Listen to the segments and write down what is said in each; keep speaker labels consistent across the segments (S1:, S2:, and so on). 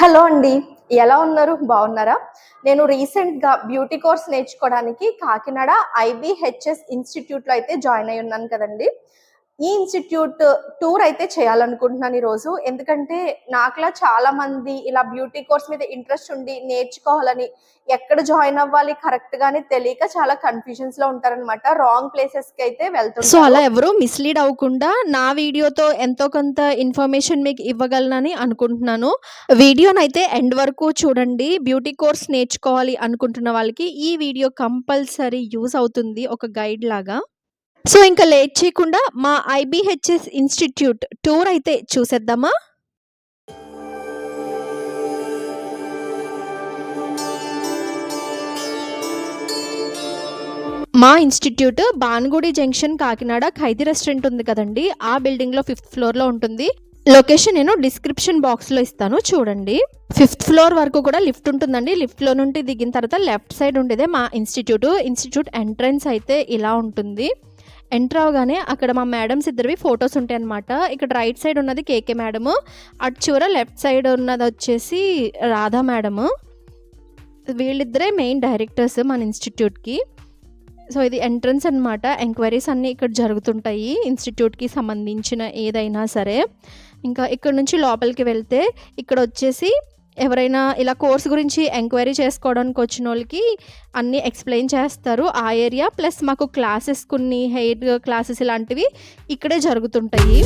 S1: Hello అండి. ఎలా ఉన్నారు? బాగున్నారా? నేను రీసెంట్గా బ్యూటీ కోర్స్ నేర్చుకోవడానికి కాకినాడ ఐబిహెచ్ఎస్ ఇన్స్టిట్యూట్లో అయితే జాయిన్ అయి ఉన్నాను కదండి. ఈ ఇన్స్టిట్యూట్ టూర్ అయితే చేయాలనుకుంటున్నాను ఈరోజు. ఎందుకంటే నాకులా చాలా మంది ఇలా బ్యూటీ కోర్స్ మీద ఇంట్రెస్ట్ ఉండి నేర్చుకోవాలని ఎక్కడ జాయిన్ అవ్వాలి కరెక్ట్ గానే తెలియక చాలా కన్ఫ్యూజన్స్లో ఉంటారనమాట రాంగ్ ప్లేసెస్కి అయితే
S2: సో అలా ఎవరు మిస్లీడ్ అవ్వకుండా నా వీడియోతో ఎంతో కొంత ఇన్ఫర్మేషన్ మీకు ఇవ్వగలనని అనుకుంటున్నాను. వీడియోనైతే ఎండ్ వరకు చూడండి. బ్యూటీ కోర్స్ నేర్చుకోవాలి అనుకుంటున్న వాళ్ళకి ఈ వీడియో కంపల్సరీ యూస్ అవుతుంది ఒక గైడ్ లాగా. సో ఇంకా లేట్ చేయకుండా మా ఐబిహెచ్ఎస్ ఇన్స్టిట్యూట్ టూర్ అయితే చూసేద్దామా? మా institute Bhanugudi junction Kakinada Khaidi restaurant ఉంది కదండి. ఆ బిల్డింగ్లో ఫిఫ్త్ ఫ్లోర్లో ఉంటుంది. లొకేషన్ నేను డిస్క్రిప్షన్ బాక్స్లో ఇస్తాను చూడండి. ఫిఫ్త్ ఫ్లోర్ వరకు కూడా లిఫ్ట్ ఉంటుందండి. లిఫ్ట్లో నుండి దిగిన తర్వాత లెఫ్ట్ సైడ్ ఉండేదే మా ఇన్స్టిట్యూట్. ఇన్స్టిట్యూట్ ఎంట్రన్స్ అయితే ఇలా ఉంటుంది. ఎంటర్ అవగానే అక్కడ మా మేడమ్స్ ఇద్దరివి ఫొటోస్ ఉంటాయి అనమాట ఇక్కడ రైట్ సైడ్ ఉన్నది కేకే మేడము అటు చివర లెఫ్ట్ సైడ్ ఉన్నది వచ్చేసి రాధా మేడము వీళ్ళిద్దరే మెయిన్ డైరెక్టర్స్ మన ఇన్స్టిట్యూట్కి సో ఇది ఎంట్రన్స్ అనమాట ఎంక్వైరీస్ అన్నీ ఇక్కడ జరుగుతుంటాయి ఇన్స్టిట్యూట్కి సంబంధించిన ఏదైనా సరే. ఇంకా ఇక్కడ నుంచి లోపలికి వెళ్తే ఇక్కడ వచ్చేసి ఎవరైనా ఇలా కోర్స్ గురించి ఎంక్వైరీ చేసుకోవడానికి వచ్చిన వాళ్ళకి అన్నీ ఎక్స్ప్లెయిన్ చేస్తారు. ఆ ఏరియా ప్లస్ మాకు క్లాసెస్ కొన్ని హెయిర్ క్లాసెస్ ఇలాంటివి ఇక్కడే జరుగుతుంటాయి.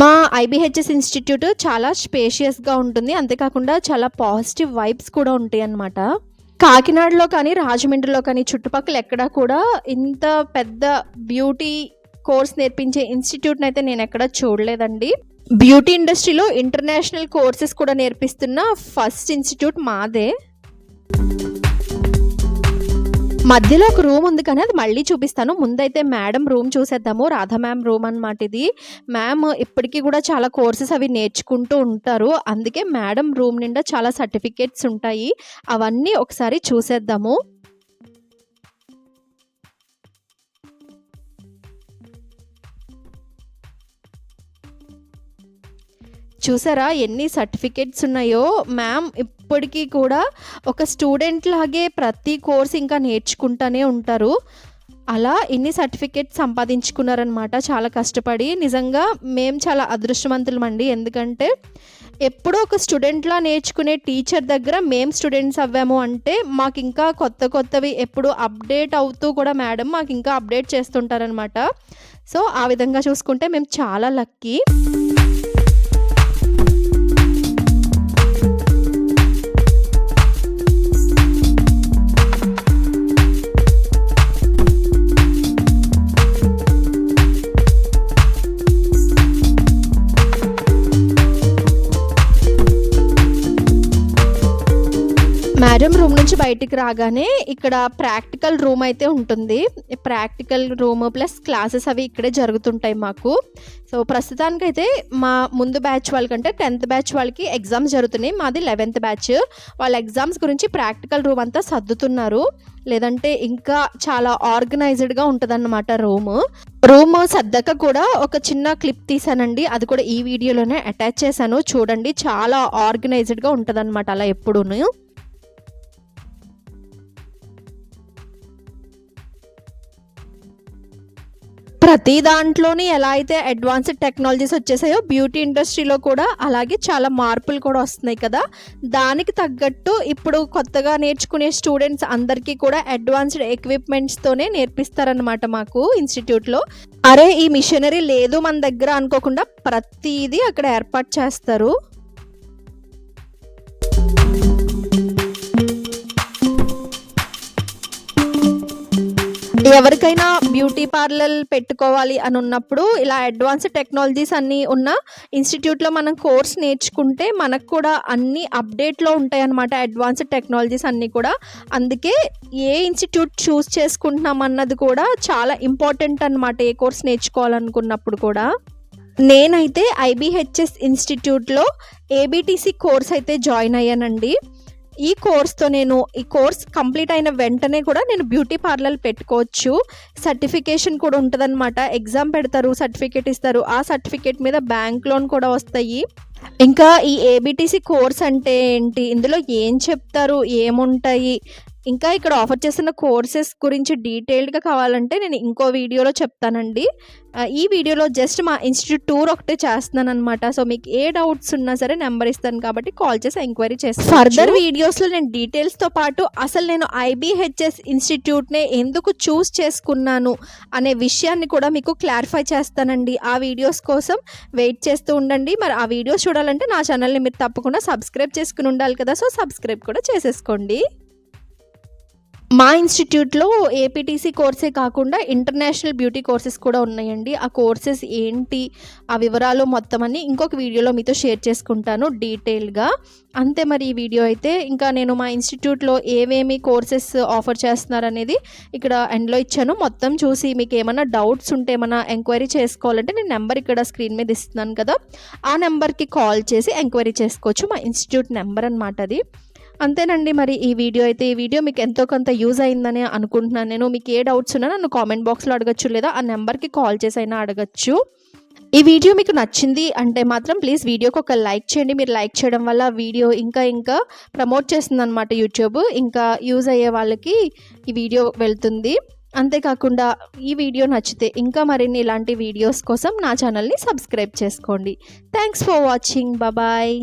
S2: మా ఐబిహెచ్ఎస్ ఇన్స్టిట్యూట్ చాలా స్పేషియస్గా ఉంటుంది. అంతేకాకుండా చాలా పాజిటివ్ వైబ్స్ కూడా ఉంటాయి అన్నమాట కాకినాడలో కానీ రాజమండ్రిలో కానీ చుట్టుపక్కల ఎక్కడా కూడా ఇంత పెద్ద బ్యూటీ కోర్స్ నేర్పించే ఇన్స్టిట్యూట్ని అయితే నేను ఎక్కడ చూడలేదండి. బ్యూటీ ఇండస్ట్రీలో ఇంటర్నేషనల్ కోర్సెస్ కూడా నేర్పిస్తున్న ఫస్ట్ ఇన్స్టిట్యూట్ మాదే. మధ్యలో ఒక రూమ్ ఉంది కానీ అది మళ్ళీ చూపిస్తాను. ముందైతే మేడం రూమ్ చూసేద్దాము. రాధా మ్యామ్ రూమ్ అనమాట ఇది. మ్యామ్ ఇప్పటికీ కూడా చాలా కోర్సెస్ అవి నేర్చుకుంటూ ఉంటారు. అందుకే మేడం రూమ్ నిండా చాలా సర్టిఫికేట్స్ ఉంటాయి. అవన్నీ ఒకసారి చూసేద్దాము. చూసారా? ఎన్ని సర్టిఫికేట్స్ ఉన్నాయో? మ్యామ్ ఇప్పటికీ కూడా ఒక స్టూడెంట్ లాగే ప్రతి కోర్స్ ఇంకా నేర్చుకుంటూనే ఉంటారు. అలా ఎన్ని సర్టిఫికేట్స్ సంపాదించుకున్నారనమాట చాలా కష్టపడి నిజంగా మేము చాలా అదృష్టవంతులమండి. ఎందుకంటే ఎప్పుడో ఒక స్టూడెంట్లా నేర్చుకునే టీచర్ దగ్గర మేము స్టూడెంట్స్ అవ్వాము అంటే మాకు ఇంకా కొత్త కొత్తవి ఎప్పుడు అప్డేట్ అవుతూ కూడా మేడం మాకు ఇంకా అప్డేట్ చేస్తుంటారనమాట సో ఆ విధంగా చూసుకుంటే మేము చాలా లక్కీ. మ్యాడమ్ రూమ్ నుంచి బయటికి రాగానే ఇక్కడ ప్రాక్టికల్ రూమ్ అయితే ఉంటుంది. ప్రాక్టికల్ రూమ్ ప్లస్ క్లాసెస్ అవి ఇక్కడే జరుగుతుంటాయి మాకు. సో ప్రస్తుతానికైతే మా ముందు బ్యాచ్ వాళ్ళకంటే టెన్త్ బ్యాచ్ వాళ్ళకి ఎగ్జామ్స్ జరుగుతున్నాయి. మాది లెవెన్త్ బ్యాచ్ వాళ్ళ ఎగ్జామ్స్ గురించి ప్రాక్టికల్ రూమ్ అంతా సర్దుతున్నారు. లేదంటే ఇంకా చాలా ఆర్గనైజ్డ్గా ఉంటుందన్నమాట రూమ్ రూమ్ సర్దక కూడా ఒక చిన్న క్లిప్ తీసానండి. అది కూడా ఈ వీడియోలోనే అటాచ్ చేశాను. చూడండి చాలా ఆర్గనైజ్డ్గా ఉంటుందన్నమాట అలా ఎప్పుడూను. ప్రతి దాంట్లోని ఎలా అయితే అడ్వాన్స్డ్ టెక్నాలజీస్ వచ్చేసాయో బ్యూటీ ఇండస్ట్రీలో కూడా అలాగే చాలా మార్పులు కూడా వస్తున్నాయి కదా. దానికి తగ్గట్టు ఇప్పుడు కొత్తగా నేర్చుకునే స్టూడెంట్స్ అందరికీ కూడా అడ్వాన్స్డ్ ఎక్విప్మెంట్స్తోనే నేర్పిస్తారనమాట మాకు ఇన్స్టిట్యూట్లో అరే ఈ మిషనరీ లేదు మన దగ్గర అనుకోకుండా ప్రతిదీ అక్కడ ఏర్పాటు చేస్తారు. ఎవరికైనా బ్యూటీ పార్లర్ పెట్టుకోవాలి అని ఉన్నప్పుడు ఇలా అడ్వాన్స్ టెక్నాలజీస్ అన్నీ ఉన్న ఇన్స్టిట్యూట్లో మనం కోర్స్ నేర్చుకుంటే మనకు కూడా అన్ని అప్డేట్లో ఉంటాయి అన్నమాట అడ్వాన్స్డ్ టెక్నాలజీస్ అన్నీ కూడా. అందుకే ఏ ఇన్స్టిట్యూట్ చూస్ చేసుకుంటున్నాం అన్నది కూడా చాలా ఇంపార్టెంట్ అనమాట ఏ కోర్స్ నేర్చుకోవాలనుకున్నప్పుడు కూడా. నేనైతే ఐబిహెచ్ఎస్ ఇన్స్టిట్యూట్లో ఏబిటిసి కోర్స్ అయితే జాయిన్ అయ్యానండి. ఈ కోర్స్తో నేను ఈ కోర్స్ కంప్లీట్ అయిన వెంటనే కూడా నేను బ్యూటీ పార్లర్ పెట్టుకోవచ్చు. సర్టిఫికేషన్ కూడా ఉంటుందన్నమాట. ఎగ్జామ్ పెడతారు సర్టిఫికేట్ ఇస్తారు. ఆ సర్టిఫికేట్ మీద బ్యాంక్ లోన్ కూడా వస్తాయి. ఇంకా ఈ ఏబిటిసి కోర్స్ అంటే ఏంటి? ఇందులో ఏం చెప్తారు? ఏముంటాయి? ఇంకా ఇక్కడ ఆఫర్ చేస్తున్న కోర్సెస్ గురించి డీటెయిల్డ్గా కావాలంటే నేను ఇంకో వీడియోలో చెప్తానండి. ఈ వీడియోలో జస్ట్ మా ఇన్స్టిట్యూట్ టూర్ ఒకటే చేస్తున్నాను అనమాట సో మీకు ఏ డౌట్స్ ఉన్నా సరే నెంబర్ ఇస్తాను కాబట్టి కాల్ చేసి ఎంక్వైరీ చేస్తాను. ఫర్దర్ వీడియోస్లో నేను డీటెయిల్స్తో పాటు అసలు నేను ఐబీహెచ్ఎస్ ఇన్స్టిట్యూట్నే ఎందుకు చూస్ చేసుకున్నాను అనే విషయాన్ని కూడా మీకు క్లారిఫై చేస్తానండి. ఆ వీడియోస్ కోసం వెయిట్ చేస్తూ ఉండండి. మరి ఆ వీడియోస్ చూడాలంటే నా ఛానల్ని మీరు తప్పకుండా సబ్స్క్రైబ్ చేసుకుని ఉండాలి కదా. సో సబ్స్క్రైబ్ కూడా చేసేసుకోండి. మా ఇన్స్టిట్యూట్లో ఏపీటీసీ కోర్సే కాకుండా ఇంటర్నేషనల్ బ్యూటీ కోర్సెస్ కూడా ఉన్నాయండి. ఆ కోర్సెస్ ఏంటి ఆ వివరాలు మొత్తం అన్ని ఇంకొక వీడియోలో మీతో షేర్ చేసుకుంటాను డీటెయిల్గా. అంతే మరి ఈ వీడియో అయితే. ఇంకా నేను మా ఇన్స్టిట్యూట్లో ఏవేమి కోర్సెస్ ఆఫర్ చేస్తున్నారనేది ఇక్కడ ఎండ్లో ఇచ్చాను. మొత్తం చూసి మీకు ఏమైనా డౌట్స్ ఉంటే ఏమైనా ఎంక్వైరీ చేసుకోవాలంటే నేను నెంబర్ ఇక్కడ స్క్రీన్ మీద ఇస్తున్నాను కదా. ఆ నెంబర్కి కాల్ చేసి ఎంక్వైరీ చేసుకోవచ్చు. మా ఇన్స్టిట్యూట్ నెంబర్ అనమాట అది. అంతేనండి. మరి ఈ వీడియో అయితే ఈ వీడియో మీకు ఎంతో కొంత యూజ్ అయిందని అనుకుంటున్నాను. నేను మీకు ఏ డౌట్స్ ఉన్నా నన్ను కామెంట్ బాక్స్లో అడగచ్చు లేదా ఆ నెంబర్కి కాల్ చేసి అయినా అడగచ్చు. ఈ వీడియో మీకు నచ్చింది అంటే మాత్రం ప్లీజ్ వీడియోకి ఒక లైక్ చేయండి. మీరు లైక్ చేయడం వల్ల వీడియో ఇంకా ఇంకా ప్రమోట్ చేస్తుంది అనమాట యూట్యూబ్. ఇంకా యూజ్ అయ్యే వాళ్ళకి ఈ వీడియో వెళ్తుంది. అంతేకాకుండా ఈ వీడియో నచ్చితే ఇంకా మరిన్ని ఇలాంటి వీడియోస్ కోసం నా ఛానల్ని సబ్స్క్రైబ్ చేసుకోండి. Thanks for watching. బాయ్.